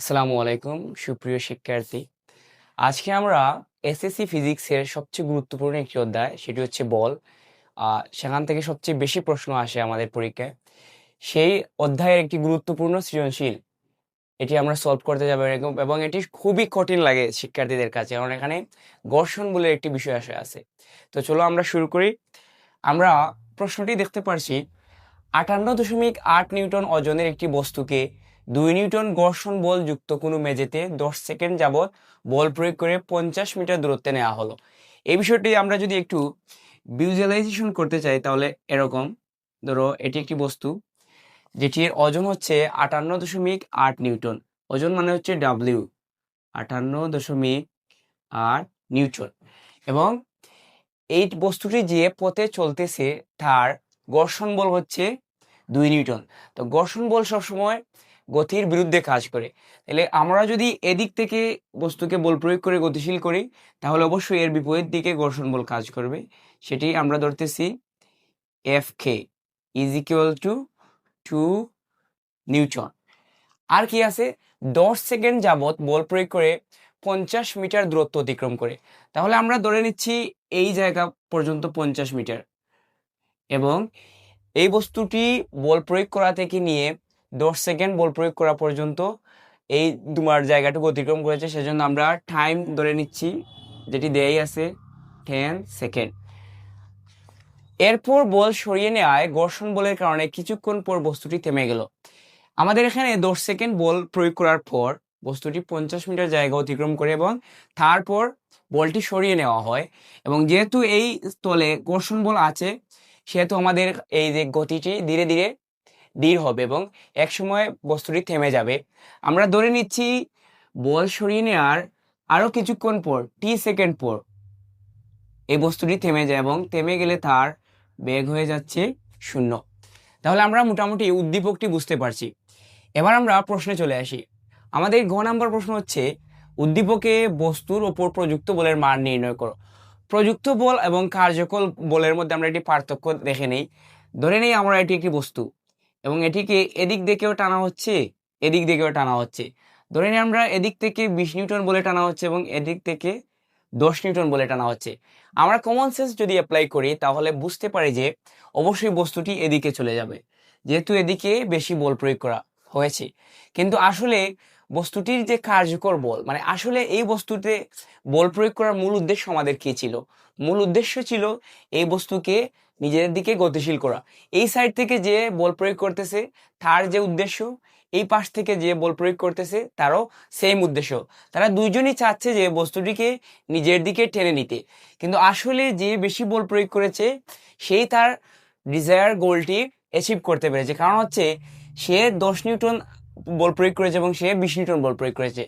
আসসালামু আলাইকুম, সুপ্রিয় শিক্ষার্থী। আজকে আমরা এসএসসি ফিজিক্সের সবচেয়ে গুরুত্বপূর্ণ একটি অধ্যায়, সেটি হচ্ছে বল। সেখান থেকে সবচেয়ে বেশি প্রশ্ন আসে আমাদের পরীক্ষায়। সেই অধ্যায়ের একটি গুরুত্বপূর্ণ সৃজনশীল, এটি আমরা সলভ করতে যাব এরকম, এবং এটি খুবই কঠিন লাগে শিক্ষার্থীদের কাছে, কারণ এখানে ঘর্ষণ বলে একটি বিষয় আসে, আছে। তো চলো আমরা শুরু করি। আমরা প্রশ্নটি দেখতে পারছি, আটান্ন দশমিক আট নিউটন ওজনের একটি বস্তুকে দুই নিউটন ঘর্ষণ বল যুক্ত কোনো মেঝেতে দশ সেকেন্ড যাবৎ বল প্রয়োগ করে পঞ্চাশ মিটার দূরত্বে নেওয়া হলো। এই বিষয়টি আমরা যদি একটু ভিজুয়ালাইজেশন করতে চাই, তাহলে এরকম। ধরো, এটি একটি বস্তু, যেটির ওজন হচ্ছে আটান্ন দশমিক আট নিউটন। ওজন মানে হচ্ছে ডাব্লিউ আটান্ন দশমিক আট নিউটন। এবং এই বস্তুটি যে পথে চলতেছে, তার ঘর্ষণ বল হচ্ছে দুই নিউটন। তো ঘর্ষণ বল সবসময় গতির বিরুদ্ধে কাজ করে। তাহলে আমরা যদি এদিক থেকে বস্তুকে বল প্রয়োগ করে গতিশীল করি, তাহলে অবশ্যই এর বিপরীত দিকে ঘর্ষণ বল কাজ করবে। সেটি আমরা ধরতেছি F K is equal to two newton আর কি আছে? দশ সেকেন্ড যাবত বল প্রয়োগ করে পঞ্চাশ মিটার দূরত্ব অতিক্রম করে। তাহলে আমরা ধরে নিচ্ছি এই জায়গা পর্যন্ত পঞ্চাশ মিটার। এবং এই বস্তুটি বল প্রয়োগ করা থেকে নিয়ে দশ সেকেন্ড বল প্রয়োগ করা পর্যন্ত এই তোমার জায়গাটুকু অতিক্রম করেছে, সেজন্য আমরা টাইম ধরে নিচ্ছি, যেটি দেয়াই আছে টেন সেকেন্ড এরপর বল সরিয়ে নেওয়ায় ঘর্ষণ বলের কারণে কিছুক্ষণ পর বস্তুটি থেমে গেল। আমাদের এখানে দশ সেকেন্ড বল প্রয়োগ করার পর বস্তুটি পঞ্চাশ মিটার জায়গা অতিক্রম করে এবং তারপর বলটি সরিয়ে নেওয়া হয়। এবং যেহেতু এই স্থলে ঘর্ষণ বল আছে, সেহেতু আমাদের এই যে গতিটি ধীরে ধীরে ধীর হবে এবং একসময় বস্তুটি থেমে যাবে। আমরা ধরে নিচ্ছি বল সরিয়ে নেওয়ার আরও কিছুক্ষণ পর টি সেকেন্ড পর, এই বস্তুটি থেমে যায় এবং থেমে গেলে তার বেগ হয়ে যাচ্ছে শূন্য। তাহলে আমরা মোটামুটি উদ্দীপকটি বুঝতে পারছি। এবার আমরা প্রশ্নে চলে আসি। আমাদের ঘ নাম্বার প্রশ্ন হচ্ছে, উদ্দীপকে বস্তুর ওপর প্রযুক্ত বলের মান নির্ণয় করো। প্রযুক্ত বল এবং কার্যকর বলের মধ্যে আমরা একটি পার্থক্য দেখে নেই। ধরে নেই আমরা এটি একটি বস্তু। এবং এটিকে এদিক দিকেও টানা হচ্ছে, এদিক দিকেও টানা হচ্ছে। ধরে নিই আমরা এদিক থেকে বিশ নিউটন বলে টানা হচ্ছে এবং এদিক থেকে দশ নিউটন বলে টানা হচ্ছে। আমরা কমন সেন্স যদি অ্যাপ্লাই করি, তাহলে বুঝতে পারি যে অবশ্যই বস্তুটি এদিকে চলে যাবে, যেহেতু এদিকে বেশি বল প্রয়োগ করা হয়েছে। কিন্তু আসলে বস্তুটির যে কার্যকর বল মানে আসলে এই বস্তুতে বল প্রয়োগ করার মূল উদ্দেশ্য আমাদের কী ছিল? মূল উদ্দেশ্য ছিল এই বস্তুকে নিজের দিকে গতিশীল করা। এই সাইড থেকে যে বল প্রয়োগ করতেছে, তার যে উদ্দেশ্য, এই পাশ থেকে যে বল প্রয়োগ করতেছে, তারও সেম উদ্দেশ্য। তারা দুইজনই চাচ্ছে যে বস্তুটিকে নিজের দিকে টেনে নিতে। কিন্তু আসলে যে বেশি বল প্রয়োগ করেছে, সেই তার ডিজায়ার গোলটি অ্যাচিভ করতে পেরেছে। কারণ হচ্ছে, সে দশ নিউটন বল প্রয়োগ করেছে এবং সে বিশ নিউটন বল প্রয়োগ করেছে।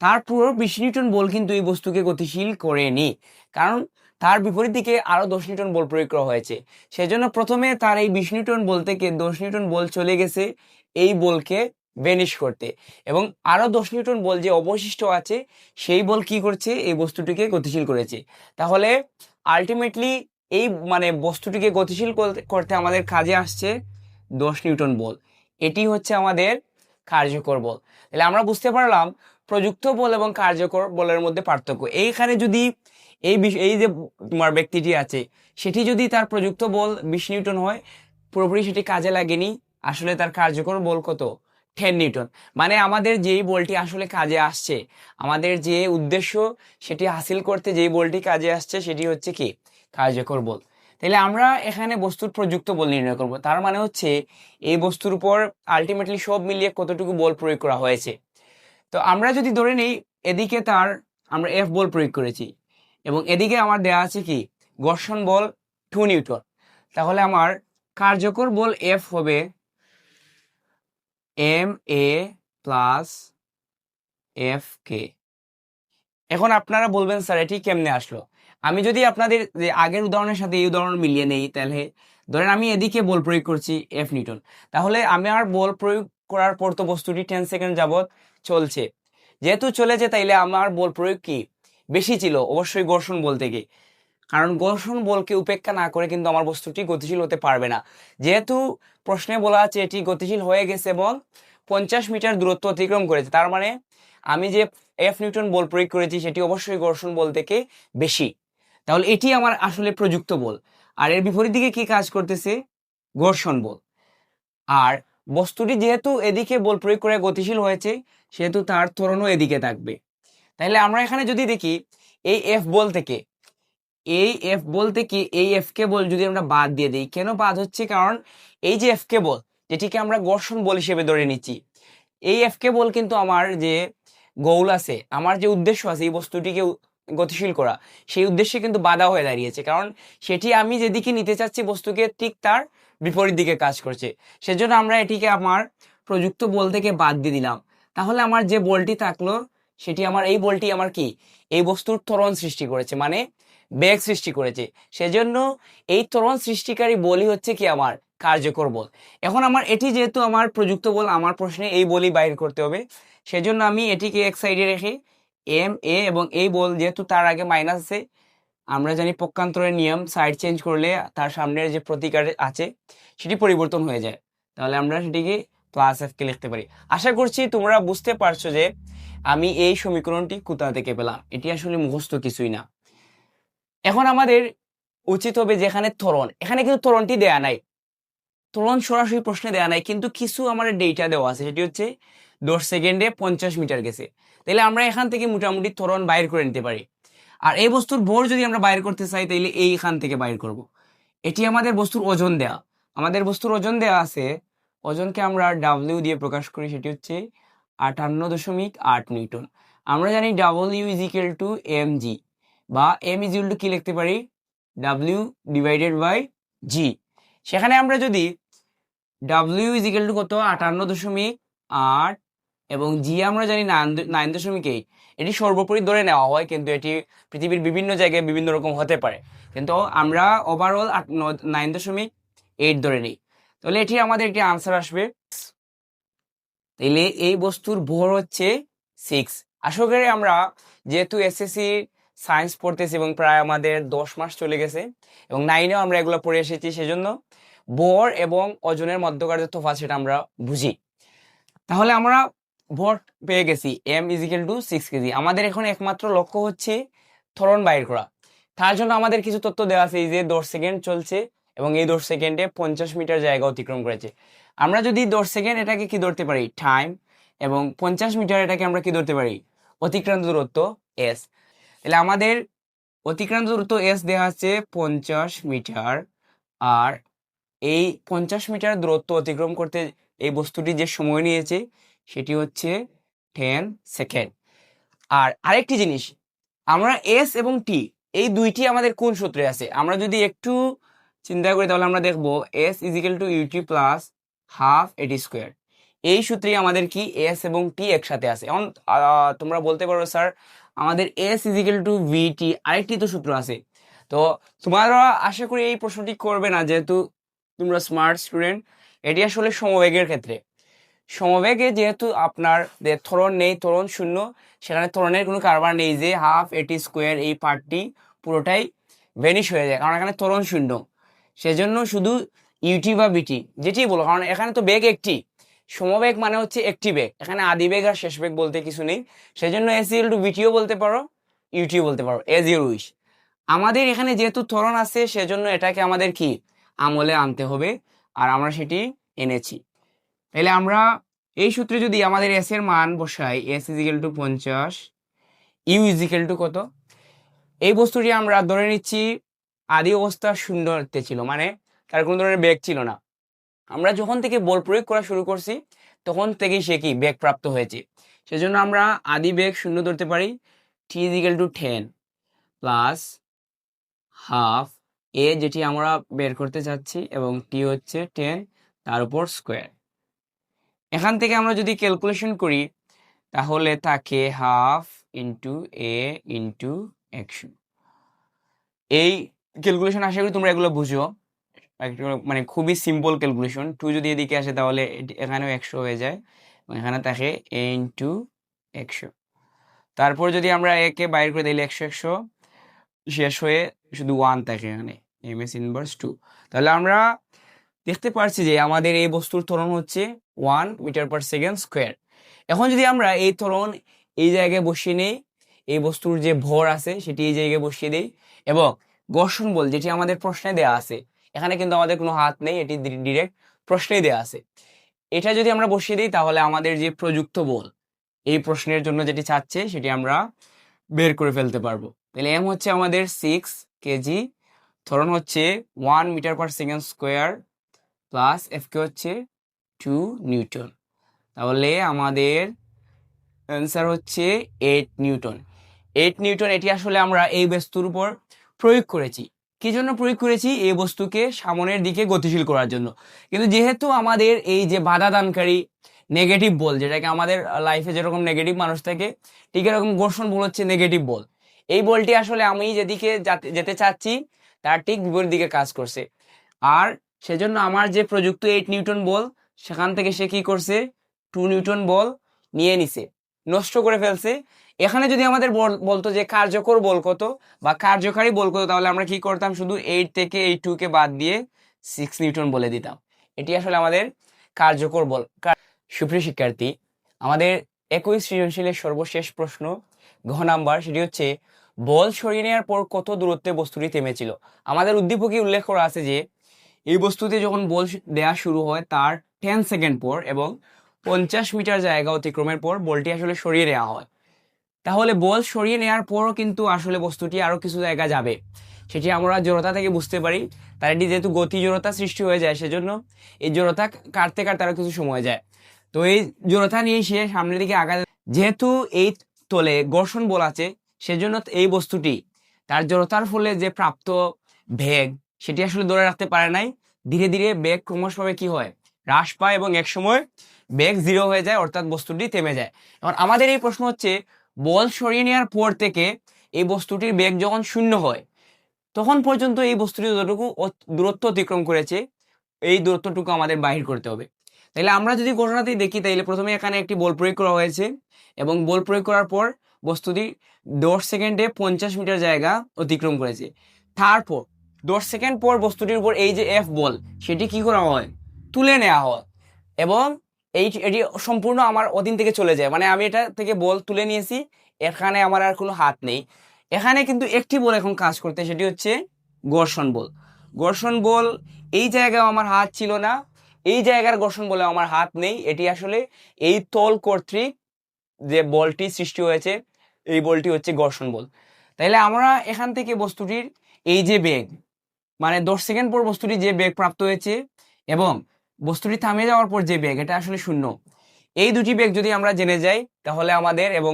তারপর বিশ নিউটন বল কিন্তু এই বস্তুকে গতিশীল করেনি। কারণ তার বিপরীত দিকে আরও দশ নিউটন বল প্রয়োগ করা হয়েছে। সেজন্য প্রথমে তার এই বিশ নিউটন বল থেকে দশ নিউটন বল চলে গেছে এই বলকে ভেনিশ করতে। এবং আরও দশ নিউটন বল যে অবশিষ্ট আছে, সেই বল কি করছে? এই বস্তুটিকে গতিশীল করেছে। তাহলে আলটিমেটলি এই মানে বস্তুটিকে গতিশীল করতে- করতে আমাদের কাজে আসছে দশ নিউটন বল। এটি হচ্ছে আমাদের কার্যকর বল। তাহলে আমরা বুঝতে পারলাম প্রযুক্ত বল এবং কার্যকর বলের মধ্যে পার্থক্য। এইখানে যদি এই এই যে তোমার ব্যক্তিটি আছে, সেটি যদি তার প্রযুক্ত বল বিশ নিউটন হয়, পুরোপুরি সেটি কাজে লাগেনি। আসলে তার কার্যকর বল কত? Ten newton. মানে আমাদের যেই বলটি আসলে কাজে আসছে, আমাদের যে উদ্দেশ্য সেটি হাসিল করতে যেই বলটি কাজে আসছে সেটি হচ্ছে কি? কার্যকর বল। তাহলে আমরা এখানে বস্তুর প্রযুক্ত বল নির্ণয় করব। তার মানে হচ্ছে, এই বস্তুর উপর আলটিমেটলি সব মিলিয়ে কতটুকু বল প্রয়োগ করা হয়েছে। তো আমরা যদি ধরে নিই, এদিকে তার আমরা এফ বল প্রয়োগ করেছি। এবং এদিকে আমার দেয়া আছে কি? ঘর্ষণ বল টু নিউটন তাহলে আমার কার্যকর বল এফ হবে M A plus F K এখন আপনারা বলবেন, স্যার, এটি কেমনে আসলো? আমি যদি আপনাদের যে আগের উদাহরণের সাথে এই উদাহরণ মিলিয়ে নেই, তাহলে ধরেন আমি এদিকে বল প্রয়োগ করছি এফ নিউটন তাহলে আমি আর বল প্রয়োগ করার পর তো বস্তুটি টেন সেকেন্ড যাবত চলছে। যেহেতু চলেছে, তাইলে আমার বল প্রয়োগ কি? বেশি ছিল, অবশ্যই ঘর্ষণ বল থেকে। কারণ ঘর্ষণ বলকে উপেক্ষা না করে কিন্তু আমার বস্তুটি গতিশীল হতে পারবে না। যেহেতু প্রশ্নে বলা আছে এটি গতিশীল হয়ে গেছে এবং পঞ্চাশ মিটার দূরত্ব অতিক্রম করেছে, তার মানে আমি যে এফ নিউটন বল প্রয়োগ করেছি সেটি অবশ্যই ঘর্ষণ বল থেকে বেশি। তাহলে এটি আমার আসলে প্রযুক্ত বল। আর এর বিপরীত দিকে কি কাজ করতেছে? ঘর্ষণ বল। আর বস্তুটি যেহেতু এদিকে বল প্রয়োগ করে গতিশীল হয়েছে, সেহেতু তার ত্বরণও এদিকে থাকবে। তাহলে আমরা এখানে যদি দেখি, এই এফ বল থেকে, এই এফ বল থেকে এই এফ কে বল যদি আমরা বাদ দিয়ে দিই, কেন বাদ হচ্ছে? কারণ এই যে এফ কে বল, যেটিকে আমরা ঘর্ষণ বল হিসেবে ধরে নিচ্ছি, এই এফ কে বল কিন্তু আমার যে গোল আছে, আমার যে উদ্দেশ্য আছে, এই বস্তুটিকে গতিশীল করা, সেই উদ্দেশ্যে কিন্তু বাধা হয়ে দাঁড়িয়েছে। কারণ সেটি আমি যেদিকে নিতে চাচ্ছি, বস্তুকে ঠিক তার বিপরীত দিকে কাজ করছে। সেজন্য আমরা এটিকে আমার প্রযুক্ত বল থেকে বাদ দিয়ে দিলাম। তাহলে আমার যে বলটি থাকল সেটি আমার, এই বলটি আমার কি? এই বস্তুর ত্বরণ সৃষ্টি করেছে মানে বেগ সৃষ্টি করেছে। সেজন্য এই ত্বরণ সৃষ্টিকারী বলই হচ্ছে কি আমার? কার্যকর বল। এখন আমার, এটি যেহেতু আমার প্রযুক্ত বল, আমার প্রশ্নে এই বলই বাইর করতে হবে। সেজন্য আমি এটিকে এক সাইডে রেখে এম এ এবং এই বল যেহেতু তার আগে মাইনাস আছে, আমরা জানি পক্ষান্তরের নিয়ম সাইড চেঞ্জ করলে তার সামনের যে প্রতিকার আছে, সেটি পরিবর্তন হয়ে যায়। তাহলে আমরা সেটিকে প্লাস এফ কে লিখতে পারি। আশা করছি তোমরা বুঝতে পারছ যে আমি এই সমীকরণটি কোথা থেকে পেলাম? এটি আসলে মুখস্থ কিছুই না। এখন আমাদের উচিত হবে যেখানে ত্বরণ। এখানে কিন্তু ত্বরণটি দেয়া নাই। ত্বরণ সরাসরি প্রশ্নে দেয়া নাই, কিন্তু কিছু আমাদের ডেটা দেওয়া আছে। সেটি হচ্ছে, দশ সেকেন্ডে পঞ্চাশ মিটার গেছে। তাহলে আমরা এখান থেকে মোটামুটি ত্বরণ বাইর করে নিতে পারি। আর এই বস্তুর ভর যদি আমরা বাইর করতে চাই তাহলে এইখান থেকে বাইর করব। এটি আমাদের বস্তুর ওজন দেয়া। আমাদের বস্তুর ওজন দেয়া আছে, ওজনকে আমরা ডাব্লিউ দিয়ে প্রকাশ করি, সেটি হচ্ছে আটান্ন দশমিক আট নিউটন। আমরা জানি W is equal to M G বা এম ইজ টু কি লিখতে পারি? ডাব্লিউ ডিভাইডেড বাই জি সেখানে আমরা যদি ডাব্লিউ ইজ ইকুয়াল টু কত? আটান্ন দশমিক আট এবং জি আমরা জানি নাইন দশমিক এইট এটি সর্বোপরি ধরে নেওয়া হয়, কিন্তু এটি পৃথিবীর বিভিন্ন জায়গায় বিভিন্ন রকম হতে পারে। কিন্তু আমরা ওভারঅল আট নাইন দশমিক এইট ধরে নিই। তাহলে এটি আমাদের একটি আনসার আসবে। তাহলে এই বস্তুর ভর হচ্ছে সিক্স আশা করি আমরা যেহেতু এসএসসি সায়েন্স পড়তেছি এবং প্রায় আমাদের দশ মাস চলে গেছে এবং নাইনেও আমরা এগুলো পড়ে এসেছি, সেজন্য ভর এবং ওজনের মধ্যকার যে তফাৎ সেটা আমরা বুঝি। তাহলে আমরা ভর পেয়ে গেছি M is equal to six kg. আমাদের এখন একমাত্র লক্ষ্য হচ্ছে ত্বরণ বাইর করা। তার জন্য আমাদের কিছু তথ্য দেওয়া আছে, এই যে দশ সেকেন্ড চলছে। এবং এই দশ সেকেন্ডে পঞ্চাশ মিটার জায়গা অতিক্রম করেছে। আমরা যদি দশ সেকেন্ড এটাকে কি ধরতে পারি? টাইম এবং পঞ্চাশ মিটার এটাকে আমরা কি ধরতে পারি? অতিক্রান্ত দূরত্ব এস তাহলে আমাদের অতিক্রান্ত দূরত্ব এস দেওয়া আছে পঞ্চাশ মিটার। আর এই পঞ্চাশ মিটার দূরত্ব অতিক্রম করতে এই বস্তুটি যে সময় নিয়েছে, সেটি হচ্ছে টেন সেকেন্ড আর আরেকটি জিনিস, আমরা এস এবং টি এই দুইটি আমাদের কোন সূত্রে আছে? আমরা যদি একটু চিন্তা করি, তাহলে আমরা দেখব S is equal to UT plus half AT square এই সূত্রেই আমাদের কি এস এবং টি একসাথে আছে। এখন তোমরা বলতে পারো, স্যার, আমাদের এস ইজিক্যাল টু ভিটি আরেকটি তো সূত্র আছে। তো তোমরা আশা করি এই প্রশ্নটি করবে না, যেহেতু তোমরা স্মার্ট স্টুডেন্ট এটি আসলে সমবেগের ক্ষেত্রে। সমবেগে যেহেতু আপনার যে ত্বরণ নেই ত্বরণ শূন্য, সেখানে ত্বরণের কোনো কারবার নেই যে হাফ এটি স্কোয়ার এই পার্টটি পুরোটাই ভ্যানিশ হয়ে যায়, কারণ এখানে ত্বরণ শূন্য। সেজন্য শুধু ইউটি বা বিটি, যেটি বলো, কারণ এখানে তো বেগ একটি। সমবেগ মানে হচ্ছে একটি বেগ এখানে আদি বেগ আর শেষ বেগ বলতে কিছু নেই। সেজন্য এসিএল টু বিটিও বলতে পারো ইউটিও বলতে পারো এজ ইউর উইশ আমাদের এখানে যেহেতু ত্বরণ আছে, সেজন্য এটাকে আমাদের কি? আমলে আনতে হবে, আর আমরা সেটি এনেছি। তাহলে আমরা এই সূত্রে যদি আমাদের এস এর মান বসাই এস ইজিক্যাল টু পঞ্চাশ ইউ ইজিক্যাল টু কত? এই বস্তুটি আমরা ধরে নিচ্ছি আদি অবস্থা শূন্যতে ছিল মানে তার কোনো ধরনের বেগ ছিল না। আমরা যখন থেকে বল প্রয়োগ করা শুরু করছি, তখন থেকেই সে কি বেগ প্রাপ্ত হয়েছে। সেজন্য আমরা আদি বেগ শূন্য ধরতে পারি T is equal to ten plus half A যেটি আমরা বের করতে চাচ্ছি এবং টি হচ্ছে টেন তার উপর স্কোয়ার এখান থেকে আমরা যদি ক্যালকুলেশন করি, তাহলে থাকে হাফ ইন্টু এ ইন্টু একশো এই ক্যালকুলেশন আশা করি তোমরা এগুলো বুঝো। মানে খুবই সিম্পল ক্যালকুলেশন টু যদি এদিকে আসে তাহলে এখানেও একশো হয়ে যায়। এখানে থাকে এ ইন্টু একশো। তারপর যদি আমরা একে বাইর করে দিলে একশো একশো। শেষ হয়ে শুধু ওয়ান থাকে এখানে। এম এস ইনভার্স টু তাহলে আমরা দেখতে পারছি যে আমাদের এই বস্তুর ত্বরণ হচ্ছে one metre per second square এখন যদি আমরা এই ত্বরণ এই জায়গায় বসিয়ে নেই, এই বস্তুর যে ভর আছে, সেটি এই জায়গায় বসিয়ে দিই। এবং ঘর্ষণ বল যেটি আমাদের প্রশ্নে দেয়া আছে। এখানে কিন্তু আমাদের কোনো হাত নেই, এটি ডিরেক্ট প্রশ্নেই দেয়া আছে। এটা যদি আমরা বসিয়ে দিই, তাহলে আমাদের যে প্রযুক্ত বল, এই প্রশ্নের জন্য যেটি চাচ্ছে, সেটি আমরা বের করে ফেলতে পারব। তাহলে এম হচ্ছে আমাদের সিক্স কেজি ধরন হচ্ছে one metre per second square plus F K হচ্ছে টু নিউটন তাহলে আমাদের অ্যান্সার হচ্ছে এইট নিউটন এইট নিউটন এটি আসলে আমরা এই বস্তুর উপর প্রয়োগ করেছি। কি জন্য প্রয়োগ করেছি? এই বস্তুকে সামনের দিকে গতিশীল করার জন্য। কিন্তু যেহেতু আমাদের এই যে বাধা দানকারী নেগেটিভ বল, যেটাকে আমাদের লাইফে যেরকম নেগেটিভ মানুষ থাকে, ঠিক এরকম ঘর্ষণ বল হচ্ছে নেগেটিভ বল। এই বলটি আসলে আমি যেদিকে যেতে চাচ্ছি, তার ঠিক বিপরীত দিকে কাজ করছে। আর সেজন্য আমার যে প্রযুক্ত এইট নিউটন বল, সেখান থেকে সে কি করছে? টু নিউটন বল নিয়ে নিছে। নষ্ট করে ফেলছে। এখানে যদি আমাদের বল- বলতো যে কার্যকর বল কত বা কার্যকারী বল কত, তাহলে আমরা কি করতাম? শুধু এইট থেকে এই টু কে বাদ দিয়ে সিক্স নিউটন বলে দিতাম। এটি আসলে আমাদের কার্যকর বল। সুপ্রিয় শিক্ষার্থী, আমাদের একই সৃজনশীলের সর্বশেষ প্রশ্ন, ঘ নাম্বার, সেটি হচ্ছে, বল সরিয়ে নেওয়ার পর কত দূরত্বে বস্তুটি থেমেছিল? আমাদের উদ্দীপকে উল্লেখ করা আছে যে, এই বস্তুতে যখন বল দেয়া শুরু হয়, তার টেন সেকেন্ড পর এবং পঞ্চাশ মিটার জায়গা অতিক্রমের পর বলটি আসলে সরিয়ে নেওয়া হয়। তাহলে বল সরিয়ে নেওয়ার পরও কিন্তু আসলে বস্তুটি আরও কিছু জায়গা যাবে। সেটি আমরা জড়তা থেকে বুঝতে পারি। তার এটি যেহেতু গতি জড়তা সৃষ্টি হয়ে যায়, সেজন্য এই জড়তা কাটতে কাটতে আরও কিছু সময় যায়। তো এই জড়তা নিয়ে সে সামনের দিকে আগা যেহেতু এই তলে ঘর্ষণ বল আছে, সেজন্য এই বস্তুটি তার জড়তার ফলে যে প্রাপ্ত ভেগ সেটি আসলে ধরে রাখতে পারে নাই। ধীরে ধীরে বেগ ক্রমশভাবে কি হয়? হ্রাস পায় এবং এক সময় বেগ জিরো হয়ে যায়, অর্থাৎ বস্তুটি থেমে যায়। এখন আমাদের এই প্রশ্ন হচ্ছে বল সরিয়ে নেওয়ার পর থেকে এই বস্তুটির বেগ যখন শূন্য হয়, তখন পর্যন্ত এই বস্তুটি যতটুকু দূরত্ব অতিক্রম করেছে, এই দূরত্বটুকু আমাদের বাহির করতে হবে। তাহলে আমরা যদি ঘটনাটি দেখি তাহলে প্রথমে এখানে একটি বল প্রয়োগ করা হয়েছে এবং বল প্রয়োগ করার পর বস্তুটি দশ সেকেন্ডে পঞ্চাশ মিটার জায়গা অতিক্রম করেছে। তারপর দশ সেকেন্ড পর বস্তুটির উপর এই যে এফ বল, সেটি কি করা হয়? তুলে নেওয়া হয় এবং এই এটি সম্পূর্ণ আমার অধীন থেকে চলে যায়। মানে আমি এটা থেকে বল তুলে নিয়েছি, এখানে আমার আর কোনো হাত নেই। এখানে কিন্তু একটি বল এখন কাজ করতে সেটি হচ্ছে ঘর্ষণ বল। ঘর্ষণ বল, এই জায়গায় আমার হাত ছিল না, এই জায়গার ঘর্ষণ বলে আমার হাত নেই। এটি আসলে এই তল কর্তৃক যে বলটি সৃষ্টি হয়েছে, এই বলটি হচ্ছে ঘর্ষণ বল। তাইলে আমরা এখান থেকে বস্তুটির এই যে বেগ মানে দশ সেকেন্ড পর বস্তুটি যে বেগ প্রাপ্ত হয়েছে, এবং বস্তুটি থামিয়ে যাওয়ার পর যে বেগ এটা আসলে শূন্য। এই দুটি বেগ যদি আমরা জেনে যাই, তাহলে আমাদের এবং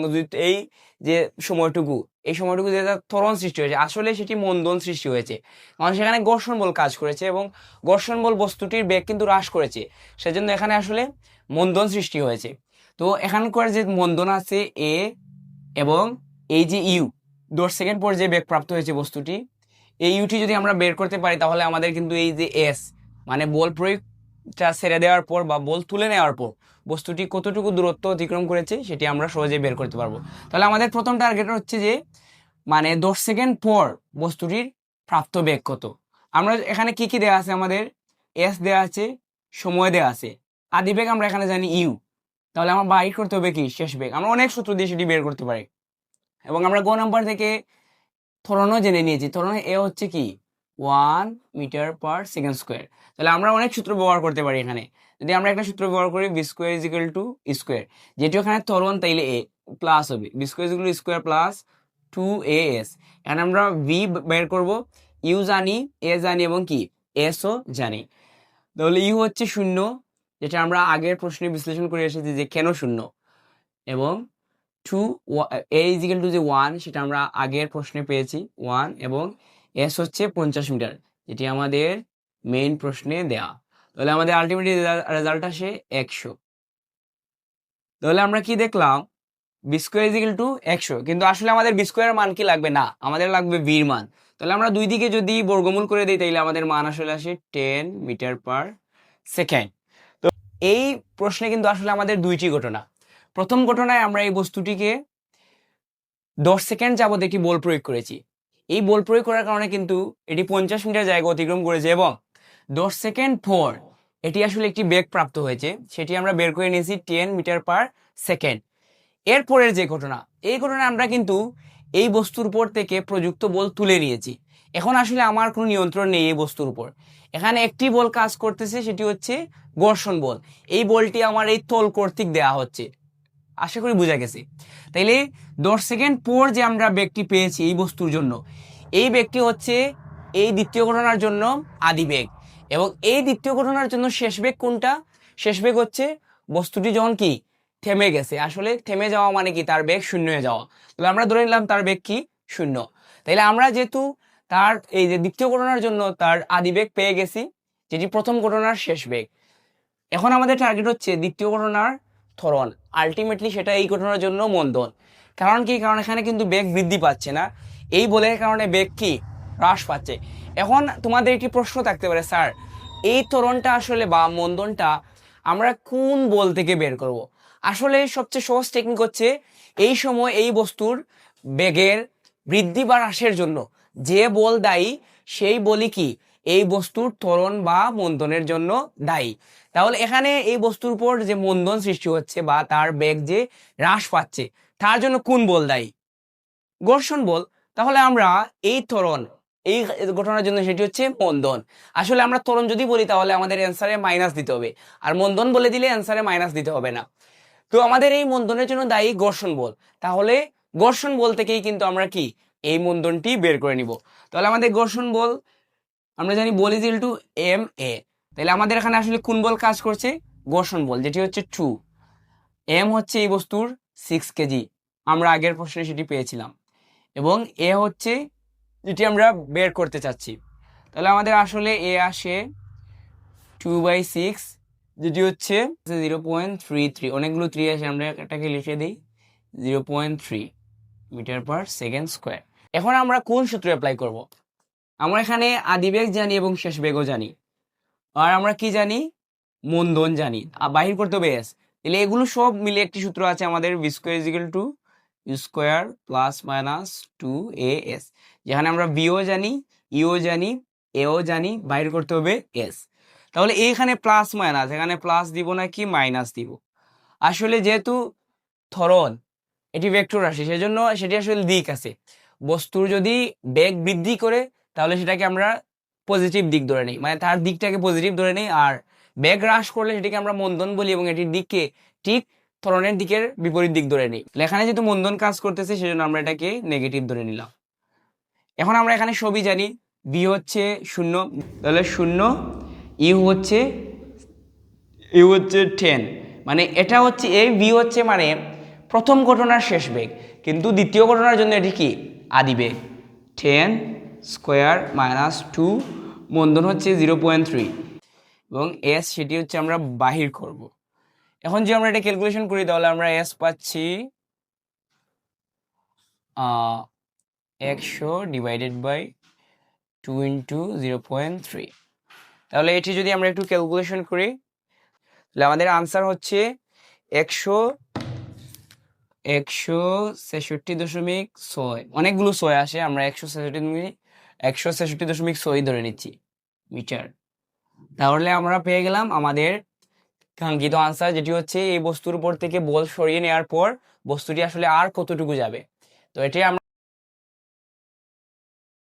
এই যে সময়টুকু, এই সময়টুকু যে ত্বরণ সৃষ্টি হয়েছে, আসলে সেটি মন্দন সৃষ্টি হয়েছে। কারণ সেখানে ঘর্ষণ বল কাজ করেছে এবং ঘর্ষণ বল বস্তুটির বেগ কিন্তু হ্রাস করেছে। সেজন্য এখানে আসলে মন্দন সৃষ্টি হয়েছে। তো এখানকার যে মন্দন আছে এ এবং এই যে ইউ দশ সেকেন্ড পর যে বেগ প্রাপ্ত হয়েছে বস্তুটি, এই ইউটি যদি আমরা বের করতে পারি, তাহলে আমাদের কিন্তু এই যে এস মানে বল প্রয়োগটা ছেড়ে দেওয়ার পর বা বল তুলে নেওয়ার পর বস্তুটি কতটুকু দূরত্ব অতিক্রম করেছে সেটি আমরা সহজে বের করতে পারব। তাহলে আমাদের প্রথম টার্গেট হচ্ছে যে মানে দশ সেকেন্ড পর বস্তুটির প্রাপ্ত বেগ কত। আমরা এখানে কি কি দেওয়া আছে আমাদের? এস দেওয়া আছে, সময় দেওয়া আছে। আদি বেগ আমরা এখানে জানি ইউ তাহলে আমার বাইর করতে হবে কি? শেষ বেগ। আমরা অনেক সূত্র দিয়ে সেটি বের করতে পারি। এবং আমরা গ নাম্বার থেকে থরণও জেনে নিয়েছি। থরণ এ হচ্ছে কি? One metre per second square. তাহলে আমরা অনেক সূত্র ব্যবহার করতে পারি এখানে। যদি আমরা একটা সূত্র ব্যবহার করি B square is equal to square যেটি ওখানে ত্বরণ তাইলে এ প্লাস হবে। B square is square plus two A S এখানে আমরা ভি বের করব ইউ জানি এ জানি এবং কি? এসও জানি। তাহলে ইউ হচ্ছে শূন্য, যেটা আমরা আগের প্রশ্নে বিশ্লেষণ করে এসেছি যে কেন শূন্য? এবং two A is equal to যে ওয়ান সেটা আমরা আগের প্রশ্নে পেয়েছি ওয়ান এবং এস হচ্ছে পঞ্চাশ মিটার, যেটি আমাদের মেইন প্রশ্নে দেয়া। তাহলে আমাদের আলটিমেটলি রেজাল্ট আসে একশো। তাহলে আমরা কি দেখলাম? বি স্কোয়ার টু একশো। কিন্তু আসলে আমাদের বি মান কি লাগবে? না, আমাদের লাগবে ভির মান। তাহলে আমরা দুই দিকে যদি বর্গমূল করে দিই তাহলে আমাদের মান আসলে আসে টেন মিটার পার সেকেন্ড তো এই প্রশ্নে কিন্তু আসলে আমাদের দুইটি ঘটনা। প্রথম ঘটনায় আমরা এই বস্তুটিকে দশ সেকেন্ড যাবত একটি বল প্রয়োগ করেছি। এই বল প্রয়োগ করার কারণে কিন্তু এটি পঞ্চাশ মিটার জায়গা অতিক্রম করেছে এবং দশ সেকেন্ড পর এটি আসলে একটি বেগ প্রাপ্ত হয়েছে, সেটি আমরা বের করে নিয়েছি টেন মিটার পার সেকেন্ড। এরপরের যে ঘটনা, এই ঘটনা আমরা কিন্তু এই বস্তুর উপর থেকে প্রযুক্ত বল তুলে নিয়েছি। এখন আসলে আমার কোনো নিয়ন্ত্রণ নেই এই বস্তুর উপর। এখানে একটি বল কাজ করতেছে, সেটি হচ্ছে ঘর্ষণ বল। এই বলটি আমার এই তল কর্তৃক দেওয়া হচ্ছে। আশা করি বোঝা গেছে। তাইলে দশ সেকেন্ড পর যে আমরা ব্যাগটি পেয়েছি এই বস্তুর জন্য, এই ব্যাগটি হচ্ছে এই দ্বিতীয় ঘটনার জন্য আদি বেগ। এবং এই দ্বিতীয় ঘটনার জন্য শেষ বেগ কোনটা? শেষ বেগ হচ্ছে বস্তুটি যখন কি? থেমে গেছে। আসলে থেমে যাওয়া মানে কি? তার বেগ শূন্য হয়ে যাওয়া। তাহলে আমরা ধরে নিলাম তার বেগ কি? শূন্য। তাইলে আমরা যেহেতু তার এই যে দ্বিতীয় ঘটনার জন্য তার আদি বেগ পেয়ে গেছি, যেটি প্রথম ঘটনার শেষ বেগ। এখন আমাদের টার্গেট হচ্ছে দ্বিতীয় ঘটনার ত্বরণ। আলটিমেটলি সেটা এই ঘটনার জন্য মন্দন। কারণ কি? কারণ এখানে কিন্তু বেগ বৃদ্ধি পাচ্ছে না। এই বলের কারণে বেগ কি? হ্রাস পাচ্ছে। এখন তোমাদের একটি প্রশ্ন থাকতে পারে, স্যার, এই ত্বরণটা আসলে বা মন্দনটা আমরা কোন বল থেকে বের করব। আসলে সবচেয়ে সহজ টেকনিক হচ্ছে এই সময় এই বস্তুর বেগের বৃদ্ধি বা হ্রাসের জন্য যে বল দায়ী, সেই বলই কি? এই বস্তুর ত্বরণ বা মন্দনের জন্য দায়ী। তাহলে এখানে এই বস্তুর উপর যে মন্দন সৃষ্টি হচ্ছে বা তার বেগ যে হ্রাস পাচ্ছে, তার জন্য কোন বল দায়ী? ঘর্ষণ বল। তাহলে আমরা এই ত্বরণ, এই ঘটনার জন্য সেটি হচ্ছে মন্দন। আসলে আমরা ত্বরণ যদি বলি, তাহলে আমাদের অ্যান্সারে মাইনাস দিতে হবে। আর মন্দন বলে দিলে অ্যান্সারে মাইনাস দিতে হবে না। তো আমাদের এই মন্দনের জন্য দায়ী ঘর্ষণ বল। তাহলে ঘর্ষণ বল থেকেই কিন্তু আমরা কি? এই মন্দনটি বের করে নিব। তাহলে আমাদের ঘর্ষণ বল আমরা জানি বল is equal to M A তাহলে আমাদের এখানে আসলে কোন বল কাজ করছে? ঘর্ষণ বল, যেটি হচ্ছে টু এম হচ্ছে এই বস্তুর সিক্স কেজি আমরা আগের প্রশ্নে সেটি পেয়েছিলাম। এবং এ হচ্ছে যেটি আমরা বের করতে চাচ্ছি। তাহলে আমাদের আসলে এ আসে টু বাই সিক্স যেটি হচ্ছে জিরো পয়েন্ট থ্রি থ্রি অনেকগুলো থ্রি আসে আমরা এটাকে লিখে দিই। Zero point three metre per second square এখন আমরা কোন সূত্র অ্যাপ্লাই করব? আমরা এখানে আদি বেগ জানি এবং শেষ বেগও জানি। আর আমরা কি জানি? মন্দন জানি। আর বাহির করতে হবে এস। তাহলে এগুলো সব মিলে একটি সূত্র আছে আমাদের V square is equal to U square plus minus two A S যেখানে আমরা বিও জানি ইও জানি এও জানি বাইর করতে হবে এস। তাহলে এইখানে প্লাস মাইনাস এখানে প্লাস দিব না কি মাইনাস দিব? আসলে যেহেতু থরন এটি ভেক্টর রাশি, সেজন্য সেটি আসলে দিক আছে। বস্তুর যদি বেগ বৃদ্ধি করে তাহলে সেটাকে আমরা পজিটিভ দিক ধরে নিই। মানে তার দিকটাকে পজিটিভ ধরে নিই আর বেগ হ্রাস করলে সেটাকে আমরা মন্দন বলি এবং এটির দিককে ঠিক ত্বরণের দিকের বিপরীত দিক ধরে নিই। এখানে যেহেতু মন্দন কাজ করতেছে, সেজন্য আমরা এটাকে নেগেটিভ ধরে নিলাম। এখন আমরা এখানে সবই জানি। বি হচ্ছে শূন্য। তাহলে শূন্য ইউ হচ্ছে ইউ হচ্ছে টেন মানে এটা হচ্ছে, এই বি হচ্ছে মানে প্রথম ঘটনার শেষ বেগ। কিন্তু দ্বিতীয় ঘটনার জন্য এটি কি? আদি বেগ। টেন স্কোয়ার মাইনাস টু মন্দন হচ্ছে জিরো পয়েন্ট থ্রি। এবং এস সেটি হচ্ছে আমরা বাহির করব। এখন যে আমরা এটা ক্যালকুলেশন করি, তাহলে আমরা এস পাচ্ছি একশো divided by two into zero point three. তাহলে এটি যদি আমরা একটু ক্যালকুলেশন করি, তাহলে আমাদের আনসার হচ্ছে একশো একশো ছেষট্টি দশমিক ছয়। অনেকগুলো ছয় আসে, আমরা একশো ছেষট্টি দশমিক একশো ছেষট্টি দশমিক ছয় ধরে নিচ্ছি মিটার। তাহলে আমরা পেয়ে গেলাম আমাদের কাঙ্ক্ষিত আনসার যেটি হচ্ছে এই বস্তুর উপর থেকে বল সরিয়ে নেওয়ার পর বস্তুটি আসলে আর কতটুকু যাবে। তো এটি আমরা